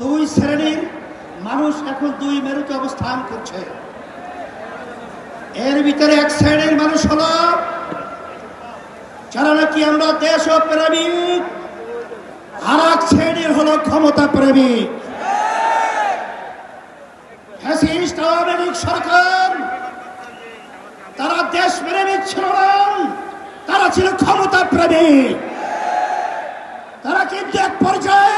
দুই শ্রেণির মানুষ এখন দুই মেরুতে অবস্থান করছে। এর ভিতরে এক শ্রেণির মানুষ হলো, যারা নাকি আমরা দেশ প্রেমিক, আর এক শ্রেণির হলো ক্ষমতা প্রেমিক। সরকার, তারা দেশ প্রেমিক ছিল না, তারা ছিল ক্ষমতা প্রেমিক। তারা কিন্তু এক পর্যায়ে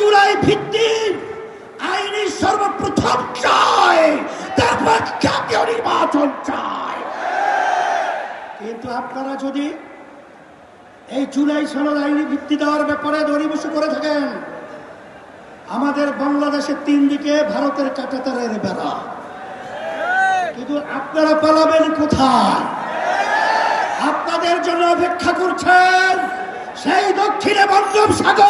চূড়াই ভিত্তি আইনি সর্বপ্রথম চায় তারপর জাতীয় নির্বাচন চায় কিন্তু আপনারা যদি এই জুলাই সনদ আইনি ভিত্তি দেওয়ার ব্যাপারে দরিবসু করে থাকেন, আমাদের বাংলাদেশের তিন দিকে ভারতের কাটাতারের বেড়া। কিন্তু আপনারা পালাবেন কোথায়? আপনাদের জন্য অপেক্ষা করছেন সেই দক্ষিণে বঙ্গোপসাগর।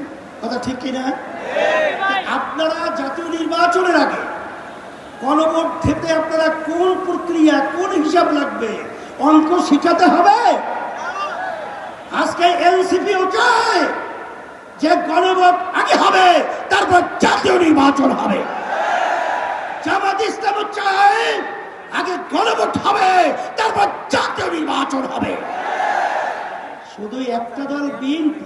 কথা ঠিক কিনা? আপনারা জাতীয় নির্বাচনের আগে গণভোট থেকে আপনারা কোন প্রক্রিয়া, কোন হিসাব লাগবে? অঙ্ক শিখাতে হবে? আজকে এনসিপিও চায় যে গণভোট আগে হবে, তারপর জাতীয় নির্বাচন হবে। জামাত ইসলাম চায় আগে গণভোট হবে, তারপর জাতীয় নির্বাচন হবে। শুধু একটা দল বিএনপি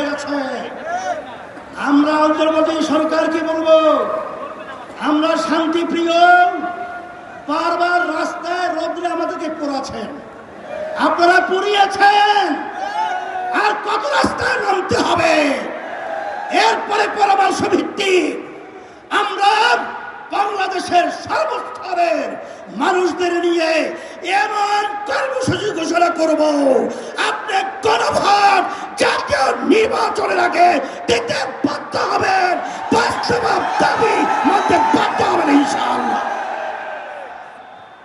অন্তর্বর্তী সরকারকে বলব, আমরা শান্তি শান্তিপ্রিয়, বারবার রাস্তায় রোদ্রে আমাদেরকে পড়াছেন আপনারা পড়িয়েছেন। আর কত রাস্তায় নামতে হবে? এরপরে পরামর্শ ভিত্তি আমরা বাংলাদেশের সর্বস্তরের মানুষদের নিয়ে এমন কর্মসূচি ঘোষণা করব। আপনি গণভোট জাতীয় নির্বাচনের আগে দিতে